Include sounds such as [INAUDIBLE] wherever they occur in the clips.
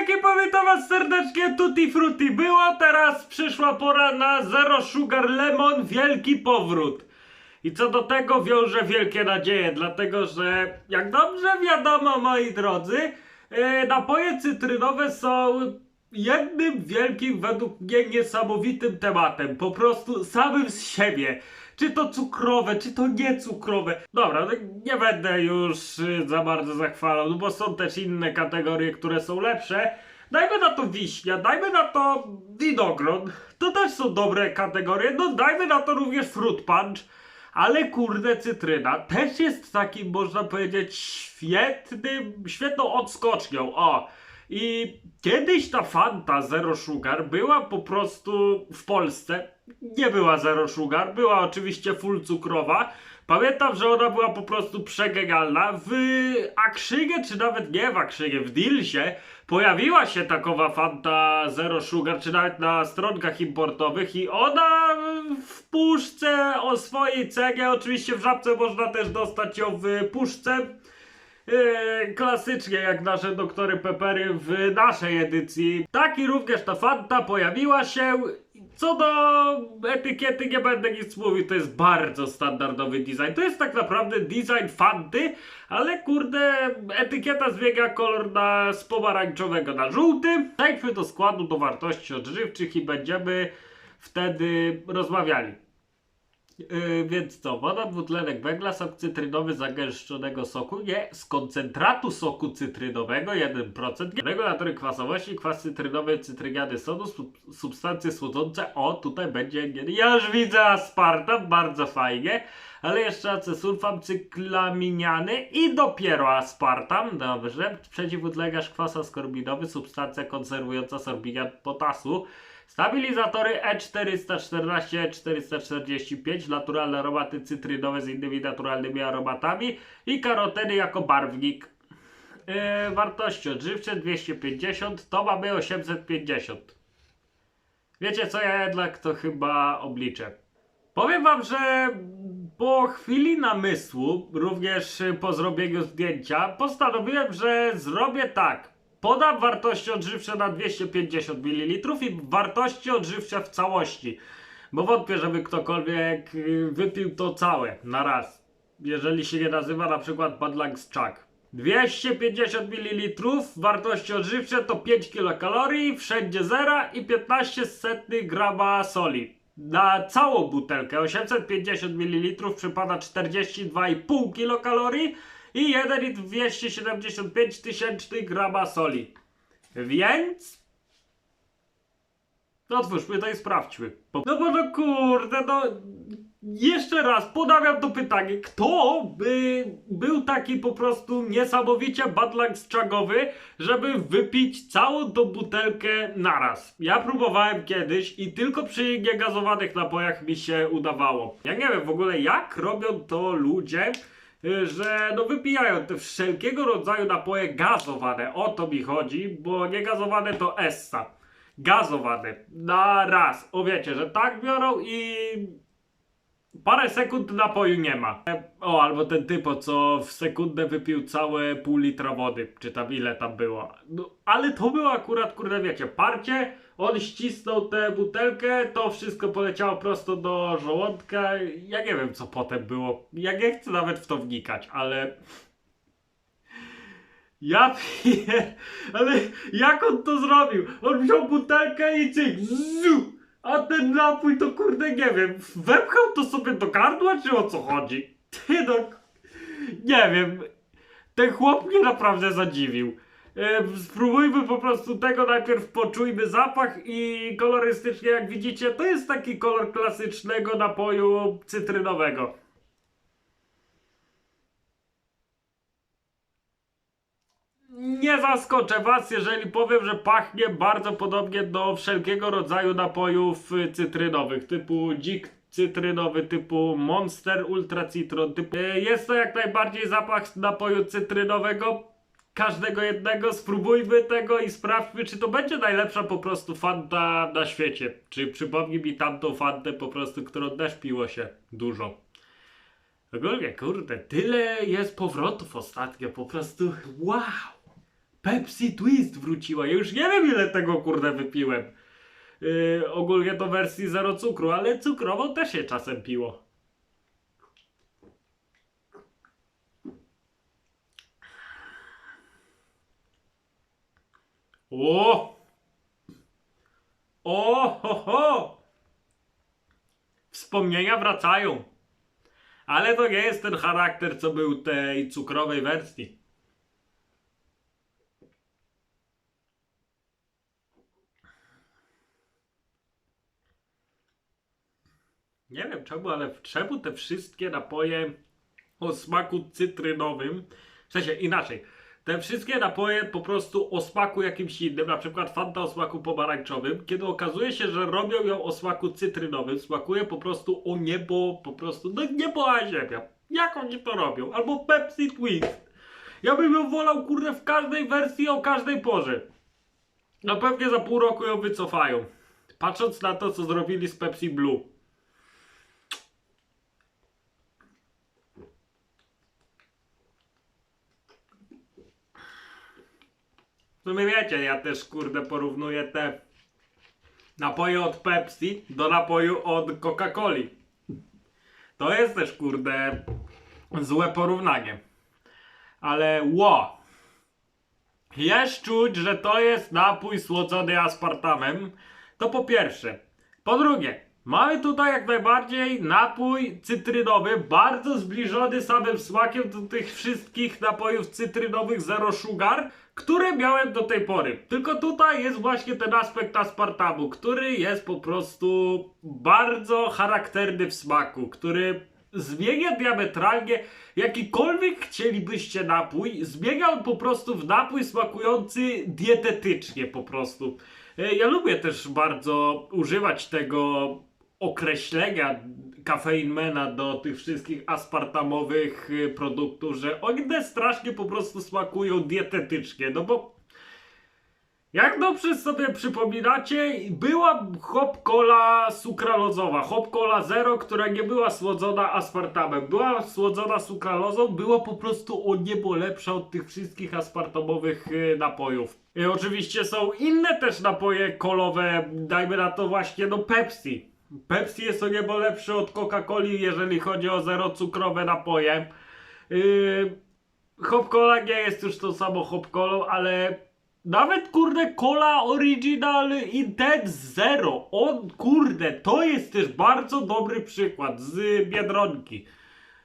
ekipa, witam was serdecznie, Tutti Frutti było, teraz przyszła pora na Zero Sugar Lemon, wielki powrót. I co do tego wiąże wielkie nadzieje, dlatego że jak dobrze wiadomo moi drodzy, e, napoje cytrynowe są jednym wielkim, według mnie niesamowitym tematem, po prostu samym z siebie. Czy to cukrowe, czy to niecukrowe. Dobra, no nie będę już y, za bardzo zachwalał, no bo są też inne kategorie, które są lepsze. Dajmy na to wiśnia, dajmy na to winogron. To też są dobre kategorie. No dajmy na to również fruit punch. Ale kurde cytryna też jest takim, można powiedzieć, świetnym, świetną odskocznią. O! I kiedyś ta Fanta Zero Sugar była po prostu w Polsce. Nie była Zero Sugar, była oczywiście full cukrowa. Pamiętam, że ona była po prostu przegenialna. W Akrzygie, czy nawet nie w Akrzygie, w Dilsie pojawiła się takowa Fanta Zero Sugar, czy nawet na stronkach importowych i ona w puszce o swojej cenie, oczywiście w żabce można też dostać ją w puszce. Eee, klasycznie jak nasze doktory Pepery w naszej edycji. Tak i również ta Fanta pojawiła się. Co do etykiety nie będę nic mówił, to jest bardzo standardowy design. To jest tak naprawdę design Fanty, ale kurde, etykieta zmienia kolor na, z pomarańczowego na żółty. Przejdźmy do składu, do wartości odżywczych i będziemy wtedy rozmawiali. Yy, więc co? Woda, dwutlenek węgla, sok cytrynowy zagęszczonego soku, nie, z koncentratu soku cytrynowego 1%, regulatory kwasowości, kwas cytrynowy, cytryniany sodu, sub, substancje słodzące, o tutaj będzie, nie, ja już widzę aspartam, bardzo fajnie, ale jeszcze acesulfam cyklaminiany i dopiero aspartam, dobrze, przeciwutlegarz kwas askorbinowy, substancja konserwująca sorbiniat potasu, Stabilizatory E E414, E445, naturalne aromaty cytrynowe z innymi naturalnymi aromatami i karoteny jako barwnik. Yy, wartości odżywcze 250, to mamy 850. Wiecie co, ja jednak to chyba obliczę. Powiem wam, że po chwili namysłu, również po zrobieniu zdjęcia, postanowiłem, że zrobię tak. Podam wartości odżywcze na 250 ml i wartości odżywcze w całości. Bo wątpię, żeby ktokolwiek y, wypił to całe na raz. Jeżeli się nie nazywa na przykład Badlands Chuck. 250 ml wartości odżywcze to 5 kilokalorii, wszędzie zera i 15 setnych grama soli. Na całą butelkę 850 ml przypada 42,5 kilokalorii i 1,275 tysięcznych grama soli. Więc... No Otwórzmy to i sprawdźmy. No bo no kurde, no... Jeszcze raz podawiam to pytanie, kto by był taki po prostu niesamowicie badlangs czagowy, żeby wypić całą tą butelkę naraz? Ja próbowałem kiedyś i tylko przy niegazowanych napojach mi się udawało. Ja nie wiem w ogóle jak robią to ludzie, że no wypijają te wszelkiego rodzaju napoje gazowane. O to mi chodzi, bo niegazowane to essa. Gazowane. Na raz. O wiecie, że tak biorą i parę sekund napoju nie ma. O, albo ten typo, co w sekundę wypił całe pół litra wody, czy tam ile tam było. No, ale to było akurat, kurde, wiecie, parcie, on ścisnął tę butelkę, to wszystko poleciało prosto do żołądka. Ja nie wiem, co potem było. Ja nie chcę nawet w to wnikać, ale... [LAUGHS] Ja piję, [LAUGHS] ale jak on to zrobił? On wziął butelkę i cyk, zu, a ten napój to kurde nie wiem, wepchał to sobie do gardła, czy o co chodzi? [LAUGHS] Ty no, nie wiem, ten chłop mnie naprawdę zadziwił. E, spróbujmy po prostu tego, najpierw poczujmy zapach i kolorystycznie jak widzicie, to jest taki kolor klasycznego napoju cytrynowego. Nie zaskoczę Was, jeżeli powiem, że pachnie bardzo podobnie do wszelkiego rodzaju napojów cytrynowych, typu dzik cytrynowy, typu Monster Ultra Citron. Typu... Y, Jest to jak najbardziej zapach napoju cytrynowego. Każdego jednego, spróbujmy tego i sprawdźmy, czy to będzie najlepsza po prostu fanta na świecie. Czy przypomni mi tamtą fantę po prostu, którą też piło się dużo. Ogólnie, kurde, tyle jest powrotów ostatnio, po prostu wow. Pepsi Twist wróciła. Ja już nie wiem ile tego kurde wypiłem. Yy, ogólnie to wersji zero cukru, ale cukrową też się czasem piło. O! O, ho, ho! Wspomnienia wracają. Ale to nie jest ten charakter, co był tej cukrowej wersji. Nie wiem czemu, ale czemu te wszystkie napoje o smaku cytrynowym, w sensie inaczej, te wszystkie napoje po prostu o smaku jakimś innym, na przykład Fanta o smaku pomarańczowym, kiedy okazuje się, że robią ją o smaku cytrynowym, smakuje po prostu o niebo, po prostu, no niebo a ziemia. Jak oni to robią? Albo Pepsi Twist. Ja bym ją wolał, kurde, w każdej wersji o każdej porze. No pewnie za pół roku ją wycofają. Patrząc na to, co zrobili z Pepsi Blue. W sumie wiecie, ja też kurde porównuję te napoje od Pepsi do napoju od Coca-Coli. To jest też kurde złe porównanie. Ale ło! Jest czuć, że to jest napój słodzony aspartamem. To po pierwsze. Po drugie, mamy tutaj jak najbardziej napój cytrynowy, bardzo zbliżony samym smakiem do tych wszystkich napojów cytrynowych zero sugar, które miałem do tej pory. Tylko tutaj jest właśnie ten aspekt aspartamu, który jest po prostu bardzo charakterny w smaku, który zmienia diametralnie jakikolwiek chcielibyście napój, zmienia on po prostu w napój smakujący dietetycznie po prostu. E, Ja lubię też bardzo używać tego określenia kafeinmena do tych wszystkich aspartamowych y, produktów, że one strasznie po prostu smakują dietetycznie, no bo jak dobrze sobie przypominacie, była hop cola sukralozowa, hop cola zero, która nie była słodzona aspartamem, była słodzona sukralozą, była po prostu o niebo lepsza od tych wszystkich aspartamowych y, napojów. I oczywiście są inne też napoje kolowe, dajmy na to właśnie no Pepsi. Pepsi jest o niebo lepszy od Coca-Coli, jeżeli chodzi o zero cukrowe napoje. Yy, hop cola nie jest już tą samą hop colą, ale nawet kurde Cola Original Intense Zero. On kurde, to jest też bardzo dobry przykład z Biedronki.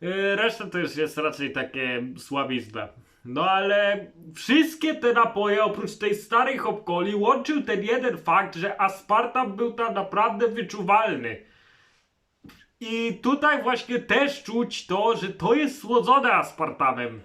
Yy, Reszta to już jest raczej takie słabizna. No ale wszystkie te napoje oprócz tej starej hopcoli łączył ten jeden fakt, że aspartam był tam naprawdę wyczuwalny. I tutaj właśnie też czuć to, że to jest słodzone aspartamem.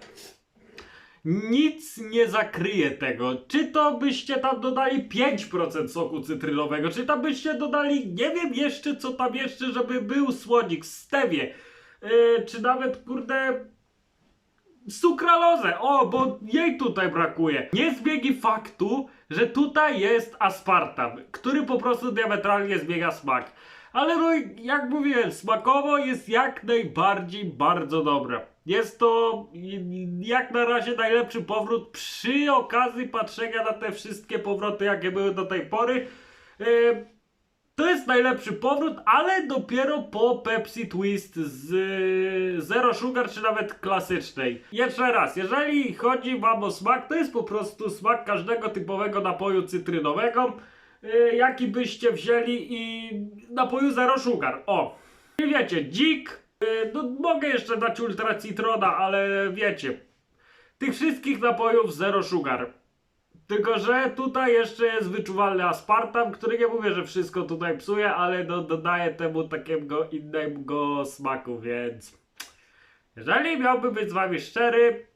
Nic nie zakryje tego. Czy to byście tam dodali 5% soku cytrynowego, czy tam byście dodali, nie wiem jeszcze co tam jeszcze, żeby był słodzik, stewie. Yy, czy nawet kurde sukralozę. O, bo jej tutaj brakuje. Nie zbiegi faktu, że tutaj jest aspartam, który po prostu diametralnie zmienia smak. Ale no, jak mówiłem, smakowo jest jak najbardziej bardzo dobra. Jest to jak na razie najlepszy powrót przy okazji patrzenia na te wszystkie powroty, jakie były do tej pory. Yy, to jest najlepszy powrót, ale dopiero po Pepsi Twist z y, Zero Sugar, czy nawet klasycznej. Jeszcze raz, jeżeli chodzi wam o smak, to jest po prostu smak każdego typowego napoju cytrynowego, y, jaki byście wzięli i napoju Zero Sugar. O! I wiecie, dzik, y, no mogę jeszcze dać Ultra Citrona, ale wiecie, tych wszystkich napojów Zero Sugar. Tylko, że tutaj jeszcze jest wyczuwalny aspartam, który nie mówię, że wszystko tutaj psuje, ale do, dodaje temu takiego innego smaku, więc jeżeli miałbym być z wami szczery,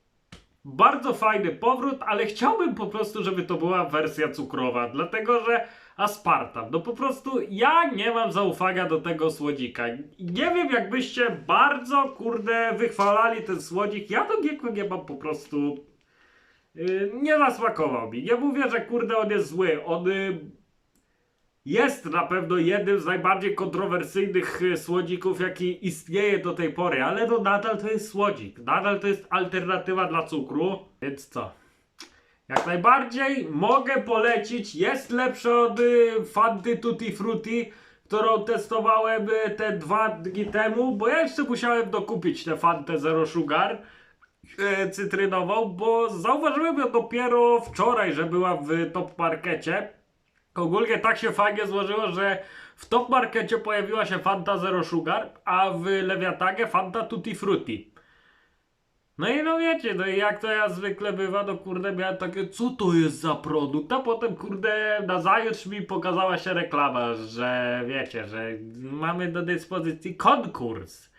bardzo fajny powrót, ale chciałbym po prostu, żeby to była wersja cukrowa, dlatego że aspartam, no po prostu ja nie mam zaufania do tego słodzika. Nie wiem, jakbyście bardzo, kurde, wychwalali ten słodzik, ja do niego nie mam po prostu nie zasmakował mi. Nie mówię, że kurde on jest zły. On y, jest na pewno jednym z najbardziej kontrowersyjnych y, słodzików, jaki istnieje do tej pory, ale no nadal to jest słodzik. Nadal to jest alternatywa dla cukru. Więc co? Jak najbardziej mogę polecić, jest lepsze od y, Fanty Tutti Frutti, którą testowałem y, te dwa dni temu, bo ja jeszcze musiałem dokupić tę Fantę Zero Sugar y, cytrynową, bo zauważyłem ją dopiero wczoraj, że była w top markecie. Ogólnie tak się fajnie złożyło, że w top markecie pojawiła się Fanta Zero Sugar, a w Lewiatanie Fanta Tutti Frutti. No i no wiecie, no jak to ja zwykle bywa, no kurde miałem takie, co to jest za produkt, a potem kurde na zajutrz mi pokazała się reklama, że wiecie, że mamy do dyspozycji konkurs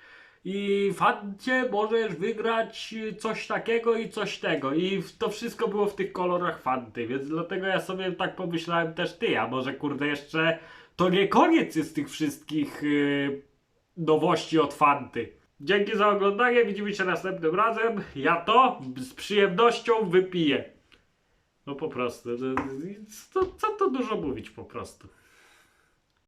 i fancie możesz wygrać coś takiego i coś tego i to wszystko było w tych kolorach fanty, więc dlatego ja sobie tak pomyślałem też ty, a może kurde jeszcze to nie koniec jest tych wszystkich yy, nowości od fanty. Dzięki za oglądanie, widzimy się następnym razem. Ja to z przyjemnością wypiję. No po prostu. Co, co tu dużo mówić po prostu.